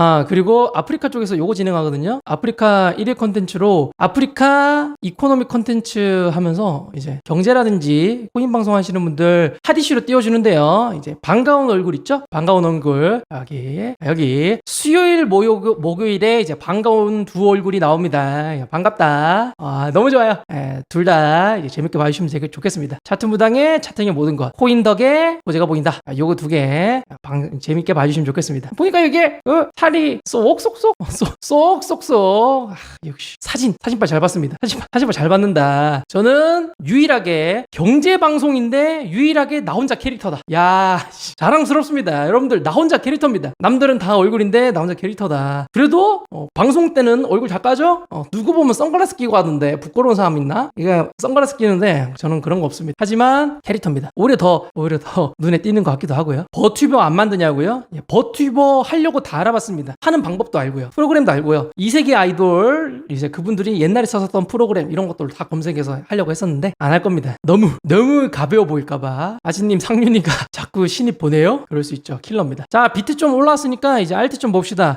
아, 그리고 아프리카 쪽에서 요거 진행하거든요. 아프리카 1위 컨텐츠로 아프리카 이코노미 컨텐츠 하면서 이제 경제라든지 코인 방송 하시는 분들 핫이슈로 띄워주는데요. 이제 반가운 얼굴 있죠? 반가운 얼굴. 여기, 여기. 수요일, 목요, 목요일에 이제 반가운 두 얼굴이 나옵니다. 야, 반갑다. 아, 너무 좋아요. 둘 다 재밌게 봐주시면 되게 좋겠습니다. 차트 무당의 차트의 모든 것. 코인 덕에 모제가 보인다. 아, 요거 두 개. 방, 재밌게 봐주시면 좋겠습니다. 보니까 이게, 어, 살이 쏙쏙쏙, 어, 쏙, 쏙쏙쏙. 아, 역시. 사진, 사진빨 잘 봤습니다. 사진, 사진빨 잘 봤는다. 저는 유일하게 경제 방송인데 유일하게 나 혼자 캐릭터다. 야, 씨, 자랑스럽습니다. 여러분들, 나 혼자 캐릭터입니다. 남들은 다 얼굴인데 나 혼자 캐릭터다. 그래도, 어, 방송 때는 얼굴 작가죠? 어, 누구 보면 선글라스 끼고 하던데 부끄러운 사람 있나? 이거 선글라스 끼는데 저는 그런 거 없습니다. 하지만 캐릭터입니다. 오히려 더, 오히려 더 눈에 띄는 것 같기도 하고요. 버튜버 안 만드냐고요? 예, 버튜버 하려고 다 알아봤습니다. 하는 방법도 알고요. 프로그램도 알고요. 이세계 아이돌, 이제 그분들이 옛날에 썼었던 프로그램 이런 것들 다 검색해서 하려고 했었는데 안 할 겁니다. 너무, 너무 가벼워 보일까봐. 아지님, 상윤이가 자꾸 신입 보내요? 그럴 수 있죠. 킬러입니다. 자, 비트 좀 올라왔으니까 이제 알트 좀 봅시다.